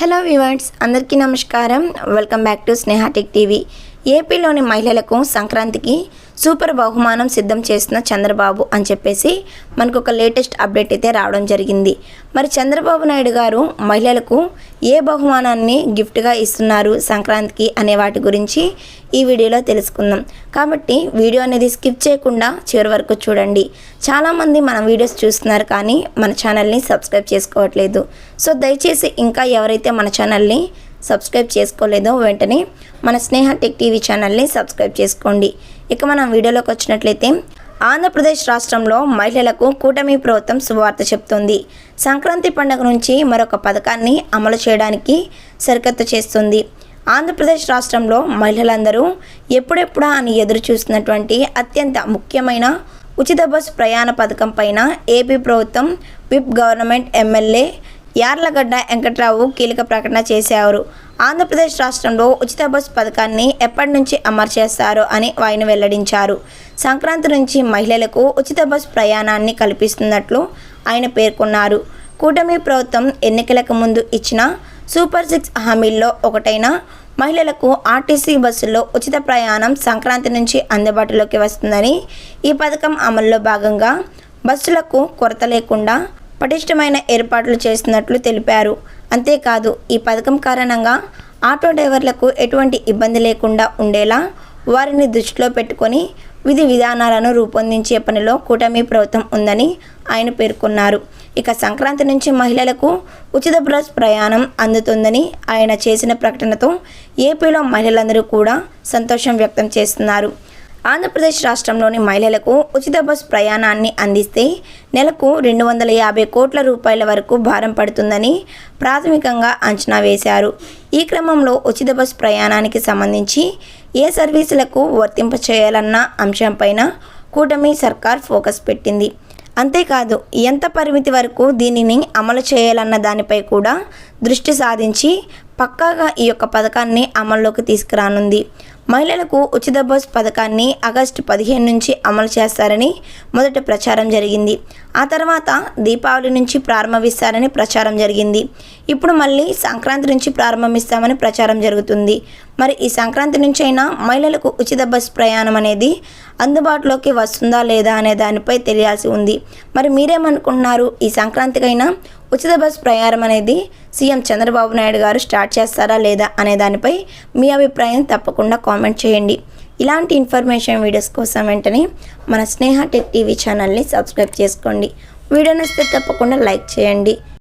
Hello viewers అందరికీ నమస్కారం. Welcome back to Sneha TV ఏపీలోని మహిళలకు సంక్రాంతికి సూపర్ బహుమానం సిద్ధం చేస్తున్న చంద్రబాబు అని చెప్పేసి మనకు ఒక లేటెస్ట్ అప్డేట్ అయితే రావడం జరిగింది. మరి చంద్రబాబు నాయుడు గారు మహిళలకు ఏ బహుమానాన్ని గిఫ్ట్గా ఇస్తున్నారు సంక్రాంతికి అనే వాటి గురించి ఈ వీడియోలో తెలుసుకుందాం. కాబట్టి వీడియో అనేది స్కిప్ చేయకుండా చివరి వరకు చూడండి. చాలామంది మన వీడియోస్ చూస్తున్నారు కానీ మన ఛానల్ని సబ్స్క్రైబ్ చేసుకోవట్లేదు. సో దయచేసి ఇంకా ఎవరైతే మన ఛానల్ని సబ్స్క్రైబ్ చేసుకోలేదో వెంటనే మన స్నేహ టెక్ టీవీ ఛానల్ని సబ్స్క్రైబ్ చేసుకోండి. ఇక మనం వీడియోలోకి వచ్చినట్లయితే ఆంధ్రప్రదేశ్ రాష్ట్రంలో మహిళలకు కూటమి ప్రభుత్వం శుభవార్త చెప్తుంది. సంక్రాంతి పండుగ నుంచి మరొక పథకాన్ని అమలు చేయడానికి సరికత్తు చేస్తుంది. ఆంధ్రప్రదేశ్ రాష్ట్రంలో మహిళలందరూ ఎప్పుడెప్పుడా అని ఎదురు చూస్తున్నటువంటి అత్యంత ముఖ్యమైన ఉచిత బస్ ప్రయాణ పథకం పైన ఏపీ ప్రభుత్వం whip government MLA Yarlagadda Venkatrao కీలక ప్రకటన చేశారు. ఆంధ్రప్రదేశ్ రాష్ట్రంలో ఉచిత బస్సు పథకాన్ని ఎప్పటి నుంచి అమలు చేస్తారో అని ఆయన వెల్లడించారు. సంక్రాంతి నుంచి మహిళలకు ఉచిత బస్సు ప్రయాణాన్ని కల్పిస్తున్నట్లు ఆయన పేర్కొన్నారు. కూటమి ప్రభుత్వం ఎన్నికలకు ముందు ఇచ్చిన సూపర్ సిక్స్ హామీల్లో ఒకటైన మహిళలకు ఆర్టీసీ బస్సుల్లో ఉచిత ప్రయాణం సంక్రాంతి నుంచి అందుబాటులోకి వస్తుందని ఈ పథకం అమల్లో భాగంగా బస్సులకు కొరత లేకుండా పటిష్టమైన ఏర్పాట్లు చేస్తున్నట్లు తెలిపారు. అంతేకాదు ఈ పథకం కారణంగా ఆటో డ్రైవర్లకు ఎటువంటి ఇబ్బంది లేకుండా ఉండేలా వారిని దృష్టిలో పెట్టుకొని విధి విధానాలను రూపొందించే పనిలో కూటమి ప్రభుత్వం ఉందని ఆయన పేర్కొన్నారు. ఇక సంక్రాంతి నుంచి మహిళలకు ఉచిత బస్ ప్రయాణం అందుతుందని ఆయన చేసిన ప్రకటనతో ఏపీలో మహిళలందరూ కూడా సంతోషం వ్యక్తం చేస్తున్నారు. ఆంధ్రప్రదేశ్ రాష్ట్రంలోని మహిళలకు ఉచిత బస్ ప్రయాణాన్ని అందిస్తే నెలకు రెండు వందల యాభై కోట్ల రూపాయల వరకు భారం పడుతుందని ప్రాథమికంగా అంచనా వేశారు. ఈ క్రమంలో ఉచిత బస్ ప్రయాణానికి సంబంధించి ఏ సర్వీసులకు వర్తింప చేయాలన్న అంశంపైన కూటమి సర్కార్ ఫోకస్ పెట్టింది. అంతేకాదు ఎంత పరిమితి వరకు దీనిని అమలు చేయాలన్న దానిపై కూడా దృష్టి సాధించి పక్కాగా ఈ యొక్క పథకాన్ని అమల్లోకి తీసుకురానుంది. మహిళలకు ఉచిత బస్ పథకాన్ని ఆగస్టు పదిహేను నుంచి అమలు చేస్తారని మొదట ప్రచారం జరిగింది. ఆ తర్వాత దీపావళి నుంచి ప్రారంభిస్తారని ప్రచారం జరిగింది. ఇప్పుడు మళ్ళీ సంక్రాంతి నుంచి ప్రారంభిస్తామని ప్రచారం జరుగుతుంది. మరి ఈ సంక్రాంతి నుంచి అయినా మహిళలకు ఉచిత బస్ ప్రయాణం అనేది అందుబాటులోకి వస్తుందా లేదా అనే దానిపై తెలియాల్సి ఉంది. మరి మీరేమనుకుంటున్నారు? ఈ సంక్రాంతికైనా ఉచిత బస్ ప్రయాణం అనేది సీఎం చంద్రబాబు నాయుడు గారు స్టార్ట్ చేస్తారా లేదా అనే దానిపై మీ అభిప్రాయం తప్పకుండా కామెంట్ చేయండి. ఇలాంటి ఇన్ఫర్మేషన్ వీడియోస్ కోసం వెంటనే మన స్నేహ టెక్ టీవీ ఛానల్ని సబ్స్క్రైబ్ చేసుకోండి. వీడియో నచ్చితే తప్పకుండా లైక్ చేయండి.